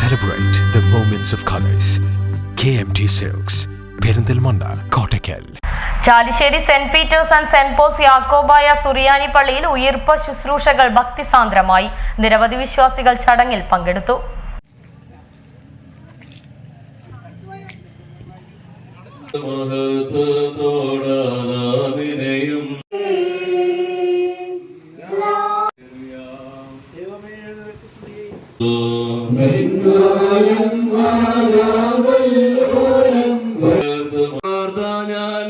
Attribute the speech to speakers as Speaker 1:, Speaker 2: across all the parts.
Speaker 1: Celebrate the moments of colors. KMT Silks, Perinthalmanna Kottakkal
Speaker 2: Chalissery saint Peter's and saint Paul's Yakobaya Suriyani പള്ളിയിൽ ഉയർപ്പ് ശുശ്രൂഷകൾ ഭക്തിസാന്ദ്രമായി. നിരവധി വിശ്വാസികൾ ചടങ്ങിൽ പങ്കെടുത്തു.
Speaker 3: മഹത്വത്തോടാവിനെയും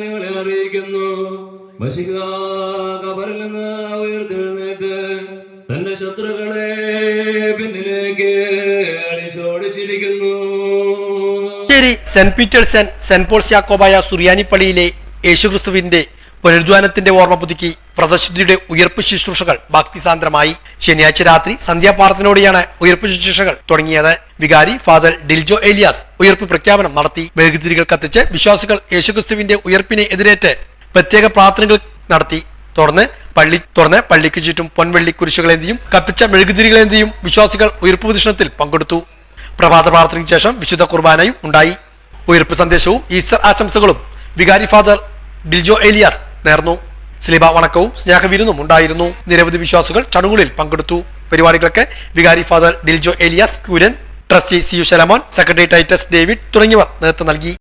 Speaker 3: നിങ്ങളെ അറിയിക്കുന്നു കബറിൽ നിന്ന് ഉയർത്തെഴുന്നേറ്റ് തന്റെ ശത്രുക്കളെ പിന്നിലേക്ക് അടിച്ചോടിച്ചിരിക്കുന്നു.
Speaker 4: Saint Peter's and saint Paul's Yakobaya സുറിയാനിപ്പള്ളിയിലെ യേശുക്രിസ്തുവിന്റെ പുനരുദ്ധാനത്തിന്റെ ഓർമ്മ പുതുക്കി വ്രതശുദ്ധിയുടെ ഉയർപ്പ് ശുശ്രൂഷകൾ ഭക്തിസാന്ദ്രമായി ശനിയാഴ്ച രാത്രി സന്ധ്യാപാർത്ഥനോടെയാണ് ഉയർപ്പ് ശുശ്രൂഷകൾ തുടങ്ങിയത്. വികാരി ഫാദർ ഡിൽജോ ഏലിയാസ് ഉയർപ്പ് പ്രഖ്യാപനം നടത്തി. മെഴുകുതിരികൾ കത്തിച്ച് വിശ്വാസികൾ യേശുക്രിസ്തുവിന്റെ ഉയർപ്പിനെ എതിരേറ്റ് പ്രത്യേക പ്രാർത്ഥനകൾ നടത്തി. തുടർന്ന് പള്ളി തുറന്ന് പള്ളിക്ക് ചുറ്റും പൊൻവെള്ളി കുരിശുകളേന്തിയും കത്തിച്ച മെഴുകുതിരികളേന്തിയും വിശ്വാസികൾ ഉയർപ്പ് പ്രദർശനത്തിൽ പങ്കെടുത്തു. പ്രഭാത പ്രാർത്ഥനയ്ക്ക് ശേഷം വിശുദ്ധ കുർബാനയും ഉണ്ടായി. ഉയർപ്പ് സന്ദേശവും ഈസ്റ്റർ ആശംസകളും വികാരി ഫാദർ ഡിൽജോ ഏലിയാസ് നേർന്നു. സ്ലിബ വണക്കവും സ്നേഹവിരുന്നും ഉണ്ടായിരുന്നു. നിരവധി വിശ്വാസികൾ ചടങ്ങുകളിൽ പങ്കെടുത്തു. പരിപാടികളൊക്കെ വികാരി father Diljo Elias ക്യൂരൻ trustee C U Shalamon secretary Titus David തുടങ്ങിയവർ നേതൃത്വം നൽകി.